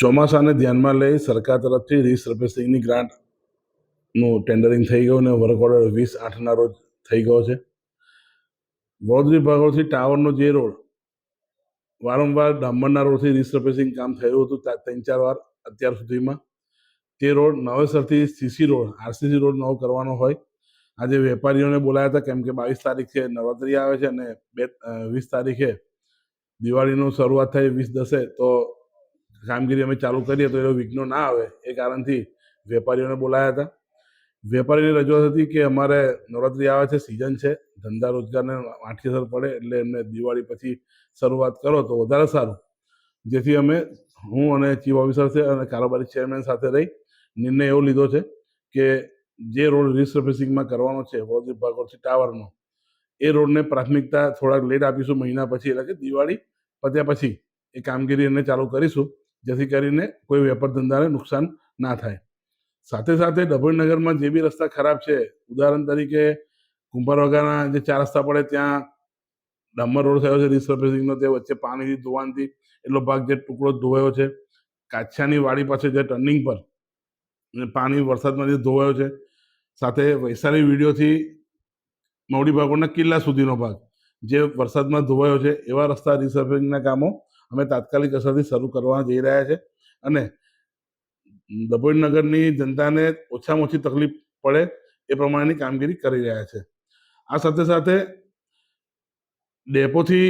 ચોમાસાને ધ્યાનમાં લઈ સરકાર તરફથી રિસર્ફેસિંગની ગ્રાન્ટનું ટેન્ડરિંગ થઈ ગયું અને વર્ક ઓર્ડર વીસ આઠના રોજ થઈ ગયો છે. વડોદરી ભાગોળથી ટાવરનો જે રોડ વારંવાર ડામરના રોડથી રિસર્ફેસિંગ કામ થયું હતું ત્રણ ચાર વાર અત્યાર સુધીમાં તે રોડ નવેસરથી સીસી રોડ આરસીસી રોડ નવો કરવાનો હોય. આજે વેપારીઓને બોલાયા હતા કેમ કે બાવીસ તારીખે નવરાત્રી આવે છે અને બે વીસ તારીખે દિવાળીનું શરૂઆત થાય વીસ દસે તો કામગીરી અમે ચાલુ કરીએ તો એનો વિઘ્નો ના આવે એ કારણથી વેપારીઓને બોલાયા હતા. વેપારીની રજૂઆત હતી કે અમારે નવરાત્રિ આવે છે સિઝન છે, ધંધા રોજગારને આઠી અસર પડે એટલે એમને દિવાળી પછી શરૂઆત કરો તો વધારે સારું. જેથી અમે હું અને ચીફ ઓફિસર છે અને કારોબારી ચેરમેન સાથે રહી નિર્ણય એવો લીધો છે કે જે રોડ રિસર્ફેસિંગમાં કરવાનો છે, વડોદરી ભાગોળથી ટાવરનો, એ રોડને પ્રાથમિકતા થોડાક લેટ આપીશું મહિના પછી, એટલે કે દિવાળી પત્યા પછી એ કામગીરી એને ચાલુ કરીશું. જેથી કરીને કોઈ વેપાર ધંધાને નુકસાન ના થાય. સાથે સાથે ડભોઈનગરમાં જે બી રસ્તા ખરાબ છે, ઉદાહરણ તરીકે કુંભારવાગાના જે ચાર રસ્તા પડે ત્યાં ડામર રોડ થયો છે રિસર્ફેસિંગનો તે વચ્ચે પાણીથી, ધોવાણથી એટલો ભાગ જે ટુકડો ધોવાયો છે કાછાની વાડી પાસે જે ટર્નિંગ પર પાણી વરસાદમાં જે ધોવાયો છે, સાથે વૈશાલી વિડીયોથી મવડી ભાગોના કિલ્લા સુધીનો ભાગ જે વરસાદમાં ધોવાયો છે, એવા રસ્તા રિસર્ફિંગના કામો અમે તાત્કાલિક અસરથી શરૂ કરવા જઈ રહ્યા છે અને ડભોઈ નગરની જનતાને ઓછામાં ઓછી તકલીફ પડે એ પ્રમાણેની કામગીરી કરી રહ્યા છે. આ સાથે સાથે ડેપોથી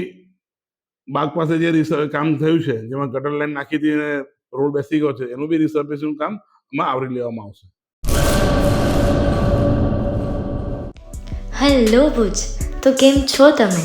બાગ પાસે જે કામ થયું છે, જેમાં ગટર લાઈન નાખી દીને રોડ બેસી ગયો છે, એનું બી રિસર્ફેસિંગ કામમાં આવરી લેવામાં આવશે. હેલો ભુજ. તો કેમ છો તમે?